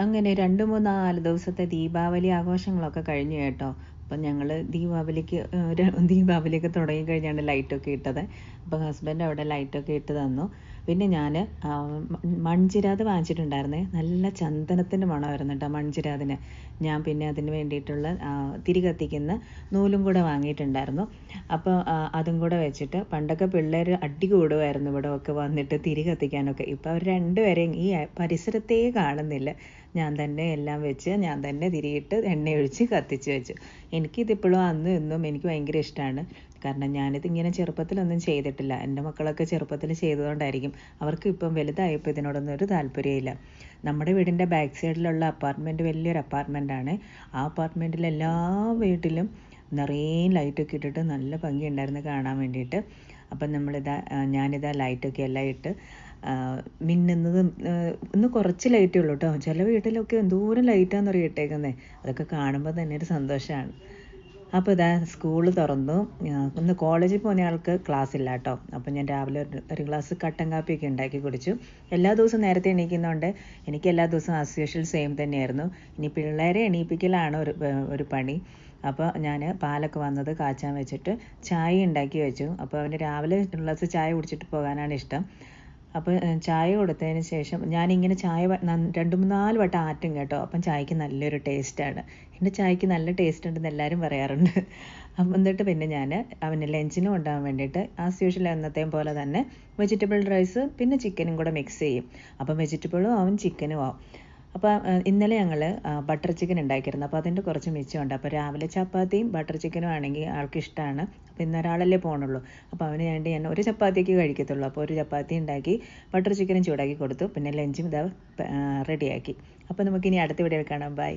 അങ്ങനെ രണ്ട് മൂന്നാൽ നാല് ദിവസത്തെ ദീപാവലി ആഘോഷങ്ങളൊക്കെ കഴിഞ്ഞു കേട്ടോ. അപ്പം ഞങ്ങൾ ദീപാവലിക്ക് ഒരു ദീപാവലിയൊക്കെ തുടങ്ങി കഴിഞ്ഞാണ് ലൈറ്റൊക്കെ ഇട്ടത്. അപ്പോൾ ഹസ്ബൻഡ് അവിടെ ലൈറ്റൊക്കെ ഇട്ട് തന്നു. പിന്നെ ഞാൻ മൺചിരാത് വാങ്ങിച്ചിട്ടുണ്ടായിരുന്നേ. നല്ല ചന്ദനത്തിന്റെ മണമായിരുന്നു കേട്ടോ മൺചിരാതിന് ഞാൻ പിന്നെ അതിന് വേണ്ടിയിട്ടുള്ള തിരി കത്തിക്കുന്ന നൂലും കൂടെ വാങ്ങിയിട്ടുണ്ടായിരുന്നു. അപ്പോൾ അതും കൂടെ വെച്ചിട്ട് പണ്ടൊക്കെ പിള്ളേർ അടി കൂടുമായിരുന്നു ഇവിടെ ഒക്കെ വന്നിട്ട് തിരി കത്തിക്കാനൊക്കെ ഇപ്പോൾ അവർ രണ്ടുപേരെയും ഈ പരിസരത്തേ കാണുന്നില്ല. ഞാൻ തന്നെ എല്ലാം വെച്ച് ഞാൻ തന്നെ തിരിയിട്ട് എണ്ണയൊഴിച്ച് കത്തിച്ച് വെച്ചു. എനിക്കിതിപ്പോഴും അന്നും ഇന്നും എനിക്ക് ഭയങ്കര ഇഷ്ടമാണ് കാരണം ഞാനിത് ഇങ്ങനെ ചെറുപ്പത്തിലൊന്നും ചെയ്തിട്ടില്ല. എന്റെ മക്കളൊക്കെ ചെറുപ്പത്തിൽ ചെയ്തതുകൊണ്ടായിരിക്കും അവർക്ക് ഇപ്പം വലുതായപ്പോൾ ഇതിനോടൊന്നും ഒരു താല്പര്യമില്ല നമ്മുടെ വീടിന്റെ ബാക്ക് സൈഡിലുള്ള അപ്പാർട്ട്മെന്റ് വലിയൊരു അപ്പാർട്ട്മെന്റാണ്. ആ അപ്പാർട്ട്മെന്റിൽ എല്ലാ വീട്ടിലും നിറയെ ലൈറ്റൊക്കെ ഇട്ടിട്ട് നല്ല ഭംഗിയുണ്ടായിരുന്നു കാണാൻ വേണ്ടിയിട്ട്. അപ്പം നമ്മളിതാ ഞാനിതാ ലൈറ്റൊക്കെ എല്ലാം ഇട്ട് മിന്നുന്നതും ഒന്ന് കുറച്ച് ലൈറ്റേ ഉള്ളൂ കേട്ടോ. ചില വീട്ടിലൊക്കെ എന്തോരം ലൈറ്റാന്ന് ഇട്ടേക്കുന്നത് അതൊക്കെ കാണുമ്പോൾ തന്നെ ഒരു സന്തോഷമാണ്. അപ്പോൾ ഇതാ സ്കൂൾ തുറന്നു. ഒന്ന് കോളേജിൽ പോകുന്ന ആൾക്ക് ക്ലാസ് ഇല്ല കേട്ടോ അപ്പോൾ ഞാൻ രാവിലെ ഒരു- ഗ്ലാസ് കട്ടൻ കാപ്പിയൊക്കെ ഉണ്ടാക്കി കുടിച്ചു. എല്ലാ ദിവസവും നേരത്തെ എണീക്കുന്നതുകൊണ്ട് എനിക്ക് എല്ലാ ദിവസവും അസ്യൂഷ്യൽ സെയിം തന്നെയായിരുന്നു. ഇനി പിള്ളേരെ എണീപ്പിക്കലാണ് ഒരു ഒരു പണി. അപ്പോൾ ഞാൻ പാലൊക്കെ വന്നത് കാച്ചാൻ വെച്ചിട്ട് ചായ ഉണ്ടാക്കി വെച്ചു. അപ്പോൾ അവന് രാവിലെ ഒരു ഗ്ലാസ് ചായ കുടിച്ചിട്ട് പോകാനാണ് ഇഷ്ടം. അപ്പോൾ ചായ കൊടുത്തതിന് ശേഷം ഞാനിങ്ങനെ ചായ രണ്ട് മൂന്ന് മൂന്നാൽ വട്ടം ആറ്റും കേട്ടോ. അപ്പം ചായക്ക് നല്ലൊരു ടേസ്റ്റാണ്. എന്റെ ചായക്ക് നല്ല ടേസ്റ്റ് ഉണ്ടെന്ന് എല്ലാവരും പറയാറുണ്ട്. അപ്പം എന്നിട്ട് പിന്നെ ഞാൻ അവന് ലഞ്ചിന് കൊണ്ടുപോകാൻ വേണ്ടിയിട്ട് ആസ് യൂഷ്വൽ എന്നത്തെയും പോലെ തന്നെ വെജിറ്റബിൾ റൈസ് പിന്നെ ചിക്കനും കൂടെ മിക്സ് ചെയ്യും. അപ്പം വെജിറ്റബിളും ആവും ചിക്കനും ആവും. അപ്പോൾ ഇന്നലെ ഞങ്ങൾ ബട്ടർ ചിക്കൻ ഉണ്ടാക്കിയിരുന്നു. അപ്പോൾ അതിന്റെ കുറച്ച് മിച്ചമുണ്ട്. അപ്പോൾ രാവിലെ ചപ്പാത്തിയും ബട്ടർ ചിക്കനും ആണെങ്കിൽ ആൾക്ക് ഇഷ്ടമാണ് അപ്പോൾ ഇന്ന് ഒരാളല്ലേ പോകണുള്ളൂ അപ്പോൾ അവന് വേണ്ടി ഞാൻ ഒരു ചപ്പാത്തിക്ക് കഴിക്കത്തുള്ളൂ. അപ്പോൾ ഒരു ചപ്പാത്തി ഉണ്ടാക്കി ബട്ടർ ചിക്കനും ചൂടാക്കി കൊടുത്തു. പിന്നെ ലഞ്ചും ഇതാ റെഡിയാക്കി. അപ്പോൾ നമുക്കിനി അടുത്ത വീഡിയോ കാണാം. ബൈ.